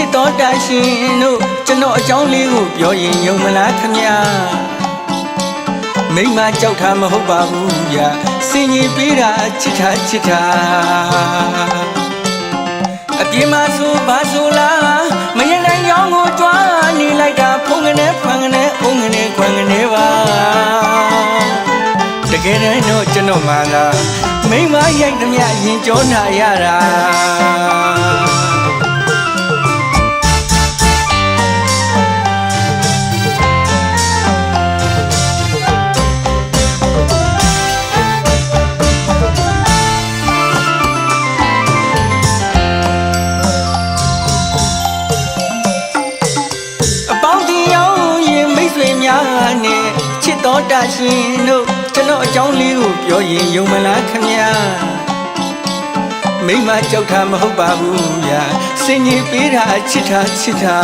ရှင်တို့ကျွန်တော်အကြောင်းလေးကိုပြောရင်ယုံမလားခမညာမိမကြောက်တာမဟုတ်ပါဘူးဗျာစင်ကြီးပေးတာချစ်တာချစ်တာအပြေမဆိုဘာဆိုလားမရနိုင်ရောင်းကိုကြွားနေလိုက်တာဖုန်ကနေဖန်ကနေအုံကနေခွန်ကနေပါတကယ်တမ်းတော့ကျွန်တော်မှလားမိမရိုက်သမျှရင်ကြောနာရတာ တော်တတ်ရှင်တို့ကျွန်တော်အကြောင်းလေးကိုပြောရင်ယုံမလားခမညာမိမကြောက်တာမဟုတ်ပါဘူးဗျာစင်ကြီးပေးတာချစ်တာချစ်တာ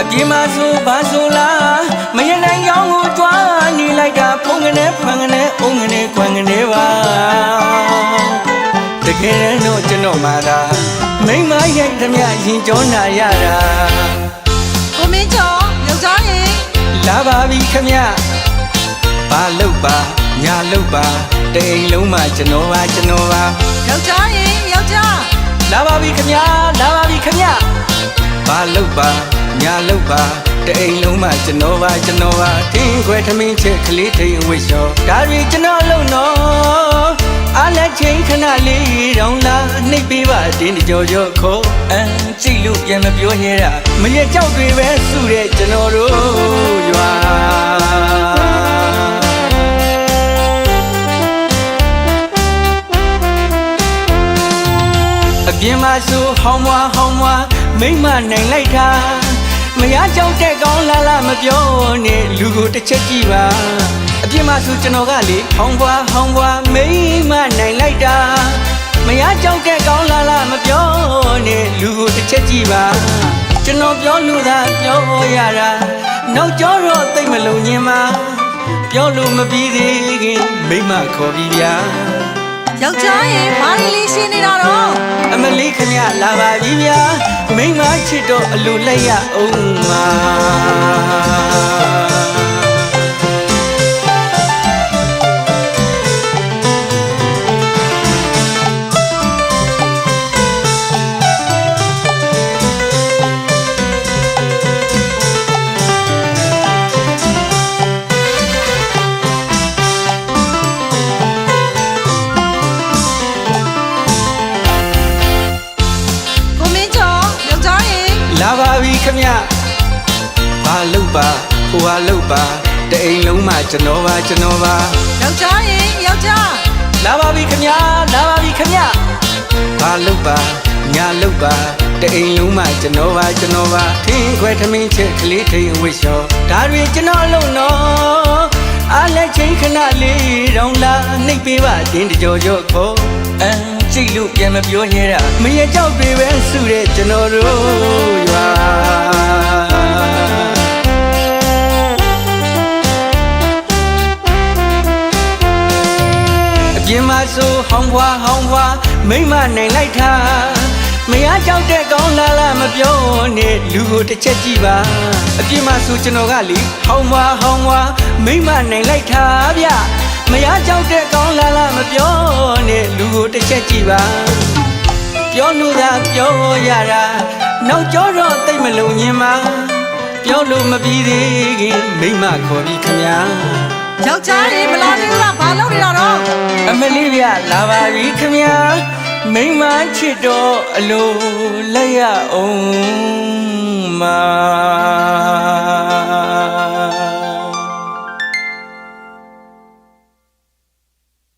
အပြေမဆိုဘာဆိုလားမရနိုင်ရောင်းကိုကြွားနေလိုက်တာဖုန်ကနေဖန်ကနေအုံကနေခွန်ကနေပါတကယ်တော့ကျွန်တော်မှာဒါမိမရိုက်သမျှရင်ကြောနာရတာကိုမင်းကျော်ယောက်ျားရင် လာပါပြီခမဘာလုပ်ပါညာလုပ်ပါတိမ်လုံးမှကျွန်တော်ပါကျွန်တော်ပါယောက်ျားရင်ယောက်ျားလာပါပြီခမလာပါပြီခမဘာလုပ်ပါညာလုပ်ပါတိမ်လုံးမှကျွန်တော်ပါကျွန်တော်ပါထင်းခွဲထမင်းချက်ကလေးထိန်ဝှစ်လျှော်ဒါတွေကျွန်တော်လုံးတော့အားလက်ချင်းခဏလေးတောင်လာနှိပ်ပေးပါတင်းတကြောကြောခေါ်အန်ကြည့်လို့ပြန်မပြောရဲတာမရကြောက်တွေပဲစုတဲ့ကျွန်တော်တို့ ပြင်မှာဆိုဟောင်းမွားဟောင်းမွားမိမ့်မနိုင်လိုက်တာမရကြောက်တဲ့ကောင်းလာလာမပြောနဲ့လူကိုတစ်ချက်ကြည့်ပါအပြင်မှာဆိုကျွန်တော်ကလေဟောင်းမွားဟောင်းမွားမိမ့်မနိုင်လိုက်တာမရကြောက်တဲ့ကောင်းလာလာမပြောနဲ့လူကိုတစ်ချက်ကြည့်ပါကျွန်တော်ပြောလို့သာပြောရတာနောက်ကျောတော့သိတ်မလုံညင်ပါပြောလို့မပြီးသေးခင်မိမ့်မခေါ်ပြီးဗျာ ယောက်ျားရင်ဘာလေးလေးရှင်းနေတာတော့အမလေးခမရလာပါပြီဗျာမိန်းမချစ်တော့အလိုလိုက်ရအောင်ပါ ဘာလုပ်ပါဟိုဟာလုပ်ပါတအိမ်လုံးမှကျွန်တော်ပါကျွန်တော်ပါယောက်ျားရင်ယောက်ျားလာပါပြီခမရလာပါပြီခမရဘာလုပ်ပါညာလုပ်ပါတအိမ်လုံးမှကျွန်တော်ပါကျွန်တော်ပါထင်းခွဲထမင်းချက်ကလေးထိန်ဝှစ်လျှော်ဒါတွေကျွန်တော်လုံးတော့အားလက်ချင်းခဏလေးတောင်လာနှိပ်ပေးပါတင်းတကြောကြောခေါ်အန်ကြည့်လို့ပြန်မပြောရဲတာမရကြောက်တွေပဲစုတဲ့ကျွန်တော်တို့ ရွာအပြင်မှာဆိုဟောင်းဘွားဟောင်းဘွားမိမ့်မနိုင်လိုက်တာမရကြောက်တဲ့ကောင်းလာလာမပြောနဲ့လူကိုတစ်ချက်ကြည့်ပါအပြင်မှာဆိုကျွန်တော်ကလေဟောင်းဘွားဟောင်းဘွားမိမ့်မနိုင်လိုက်တာဗျမရကြောက်တဲ့ကောင်းလာလာမပြောနဲ့လူကိုတစ်ချက်ကြည့်ပါပြောလို့သာပြောရတာနောက်ကျောတော့တိတ်မလုံညင်ပါပြောလို့မပြီးသေးခင်မိမ့်မခေါ်ပြီးခမညာ ယောက်ျားရင်မလာသေးဘူးလားဘာလုပ်နေတာတော့အမလေးဗျလာပါပြီခမညာမိန်းမချစ်တော့အလိုလက်ရအောင်မာ